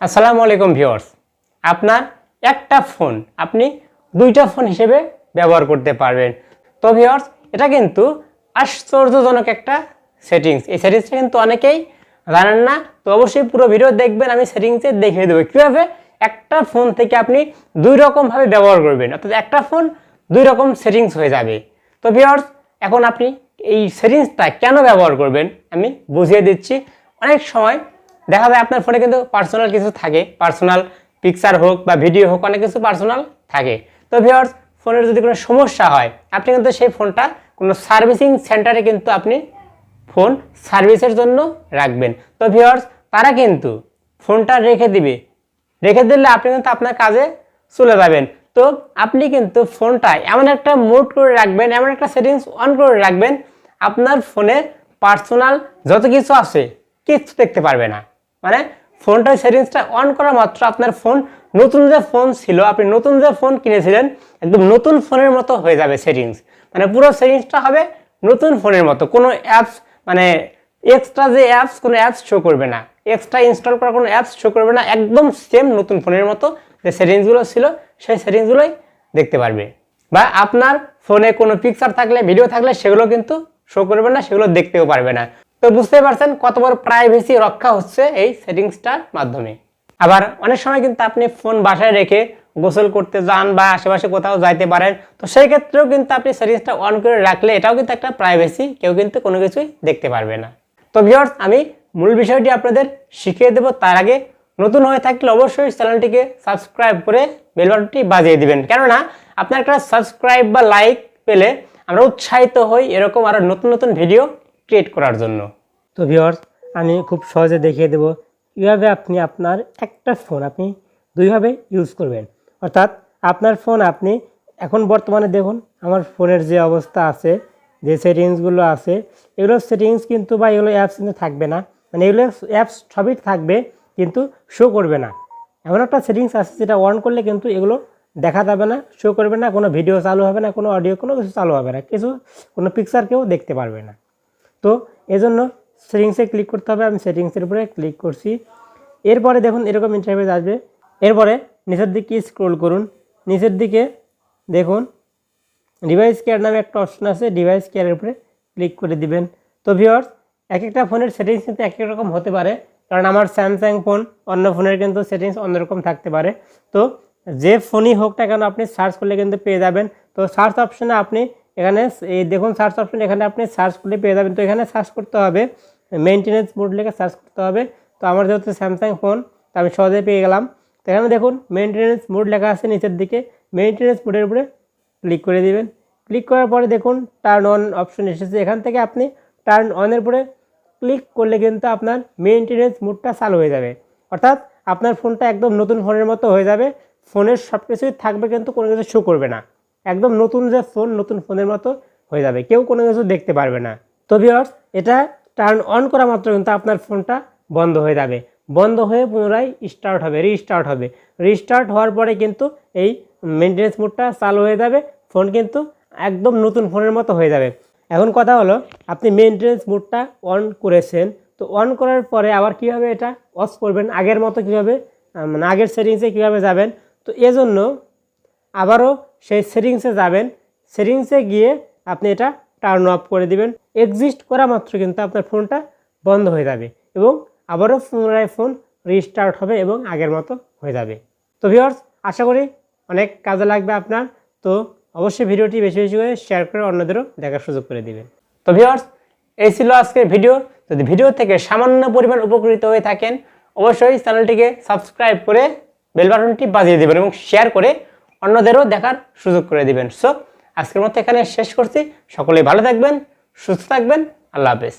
আসসালামু আলাইকুম ভিউয়ার্স। আপনার একটা ফোন, আপনি দুইটা ফোন হিসেবে ব্যবহার করতে পারবেন। তো ভিউয়ার্স, এটা কিন্তু আশ্চর্যজনক একটা সেটিংস এই সেটিংসটা কিন্তু অনেকেই জানেন না, তো অবশ্যই পুরো ভিডিও দেখবেন, আমি সেটিংসে দেখিয়ে দেবো। কীভাবে একটা ফোন থেকে আপনি দুই রকমভাবে ব্যবহার করবেন, অর্থাৎ একটা ফোন দুই রকম সেটিংস হয়ে যাবে। তো ভিউয়ার্স, এখন আপনি এই সেটিংসটা কেন ব্যবহার করবেন, আমি বুঝিয়ে দিচ্ছি। অনেক সময় দেখা যায় আপনার ফোনে কিন্তু পার্সোনাল কিছু থাকে। পার্সোনাল পিকচার হোক বা ভিডিও হোক, অনেক কিছু পার্সোনাল থাকে। তো ভিওর্স ফোনের যদি কোনো সমস্যা হয়, আপনি কিন্তু সেই ফোনটা কোনো সার্ভিসিং সেন্টারে কিন্তু আপনি ফোন সার্ভিসের জন্য রাখবেন। তো ভিওর্স তারা কিন্তু ফোনটা রেখে দিবে। রেখে দিলে আপনি কিন্তু আপনার কাজে চলে যাবেন। তো আপনি কিন্তু ফোনটা এমন একটা মোড করে রাখবেন, এমন একটা সেটিংস অন করে রাখবেন, আপনার ফোনে পার্সোনাল যত কিছু আছে, কিচ্ছু দেখতে পারবে না। মানে ফোনটার সেটিংসটা অন করা মাত্র আপনার ফোন নতুন যে ফোন ছিল, আপনি নতুন যে ফোন কিনেছিলেন, একদম নতুন ফোনের মতো হয়ে যাবে সেটিংস মানে পুরো সেটিংসটা হবে নতুন ফোনের মতো। কোনো অ্যাপস মানে এক্সট্রা যে অ্যাপস কোনো অ্যাপস শো করবে না। এক্সট্রা ইনস্টল করা কোনো অ্যাপস শো করবে না। একদম সেম নতুন ফোনের মতো যে সেটিংসগুলো ছিল, সেই সেটিংসগুলোই দেখতে পারবে। বা আপনার ফোনে কোনো পিকচার থাকলে ভিডিও থাকলে, সেগুলো কিন্তু শো করবে না, সেগুলো দেখতেও পারবে না। তো বুঝতে পারছেন কত বড় প্রাইভেসি রক্ষা হচ্ছে এই সেটিংসটার মাধ্যমে। আবার অনেক সময় কিন্তু আপনি ফোন বাসায় রেখে গোসল করতে যান বা আশেপাশে কোথাও যাইতে পারেন, তো সেই ক্ষেত্রেও কিন্তু আপনি সেটিংসটা অন করে রাখলে এটাও কিন্তু একটা প্রাইভেসি কেউ কিন্তু কোনো কিছুই দেখতে পারবে না। তো ভিউয়ার্স আমি মূল বিষয়টি আপনাদের শিখিয়ে দেবো। তার আগে নতুন হয়ে থাকলে অবশ্যই চ্যানেলটিকে সাবস্ক্রাইব করে বেল বাটনটি বাজিয়ে দিবেন। কেননা আপনার একটা সাবস্ক্রাইব বা লাইক পেলে আমরা উৎসাহিত হই এরকম আরও নতুন নতুন ভিডিও ক্রিয়েট করার জন্য। তো ভিওর্স আমি খুব সহজে দেখিয়ে দেবো কীভাবে আপনি আপনার একটা ফোন আপনি দুইভাবে ইউজ করবেন। অর্থাৎ আপনার ফোন আপনি এখন বর্তমানে দেখুন, আমার ফোনের যে অবস্থা আছে, যে সেটিংসগুলো আছে এগুলো সেটিংস কিন্তু বা এগুলো অ্যাপস কিন্তু থাকবে না। মানে এগুলো অ্যাপস সবই থাকবে, কিন্তু শো করবে না। এমন একটা সেটিংস আছে যেটা অন করলে কিন্তু এগুলো দেখা যাবে না শো করবে না, কোনো ভিডিও চালু হবে না, কোনো অডিও কোনো কিছু চালু হবে না। কিছু, কোনো পিকচার কেউ দেখতে পারবে না। তো এজন্য সেটিংসে ক্লিক করতে হবে, আমি সেটিংসের উপরে ক্লিক করছি। এরপরে দেখুন এরকম ইন্টারফেস আসবে। এরপরে নিচের দিকে স্ক্রোল করুন। নিচের দিকে দেখুন ডিভাইস কেয়ার নামে একটা অপশন আছে ডিভাইস কেয়ারের উপরে ক্লিক করে দিবেন। তো ভিওর্স এক একটা ফোনের সেটিংস কিন্তু এক এক রকম হতে পারে। কারণ আমার স্যামসাং ফোন অন্য ফোনের কিন্তু সেটিংস অন্যরকম থাকতে পারে। তো যে ফোনই হোক না কেন, আপনি সার্চ করলে কিন্তু পেয়ে যাবেন। তো সার্চ অপশনে আপনি এখানে এই দেখুন সার্চ অপশন এখানে আপনি সার্চ করলে পেয়ে যাবেন। তো এখানে সার্চ করতে হবে মেনটেনেন্স মোড লেখে সার্চ করতে হবে। তো আমার যেহেতু স্যামসাং ফোন তো আমি সহজে পেয়ে গেলাম। তো এখানে দেখুন মেনটেনেন্স মোড লেখা আছে নিচের দিকে। মেনটেনেন্স মোডের উপরে ক্লিক করে দিবেন। ক্লিক করার পরে দেখুন টার্ন অন অপশন এসেছে। এখান থেকে আপনি টার্ন অনের উপরে ক্লিক করলে কিন্তু আপনার মেনটেনেন্স মোডটা চালু হয়ে যাবে। অর্থাৎ আপনার ফোনটা একদম নতুন ফোনের মতো হয়ে যাবে। ফোনের সব কিছুই থাকবে কিন্তু কোনো কিছু শো করবে না। একদম নতুন যে ফোন নতুন ফোনের মতো হয়ে যাবে। কেউ কোনো কিছু দেখতে পারবে না। তো ভিওর্স এটা টার্ন অন করা মাত্র কিন্তু আপনার ফোনটা বন্ধ হয়ে যাবে। বন্ধ হয়ে পুনরায় স্টার্ট হবে রিস্টার্ট হবে। রিস্টার্ট হওয়ার পরে কিন্তু এই মেনটেন্স মোডটা চালু হয়ে যাবে। ফোন কিন্তু একদম নতুন ফোনের মতো হয়ে যাবে। এখন কথা হলো, আপনি মেনটেন্স মোডটা অন করেছেন। তো অন করার পরে আবার কীভাবে এটা অফ করবেন? আগের মতো কীভাবে মানে আগের সেটিংসে কীভাবে যাবেন? তো এজন্য আবারও সেই সেটিংসে যাবেন, সেটিংসে গিয়ে আপনি এটা টার্ন অফ করে দিবেন। এক্সিস্ট করা মাত্র কিন্তু আপনার ফোনটা বন্ধ হয়ে যাবে এবং আবারও পুনরায় ফোন রিস্টার্ট হবে এবং আগের মতো হয়ে যাবে। তো ভিওর্স আশা করি অনেক কাজে লাগবে আপনার। তো অবশ্যই ভিডিওটি বেশি বেশি করে শেয়ার করে অন্যদেরও দেখার সুযোগ করে দিবেন। তো ভিউয়ার্স এই ছিল আজকের ভিডিও যদি ভিডিও থেকে সামান্য পরিমাণ উপকৃত হয়ে থাকেন, অবশ্যই চ্যানেলটিকে সাবস্ক্রাইব করে বেল বাটনটি বাজিয়ে দেবেন এবং শেয়ার করে অন্যদেরও দেখার সুযোগ করে দিবেন। সো আজকের মতো এখানে শেষ করছি। সকলেই ভালো থাকবেন, সুস্থ থাকবেন। আল্লাহ হাফেজ।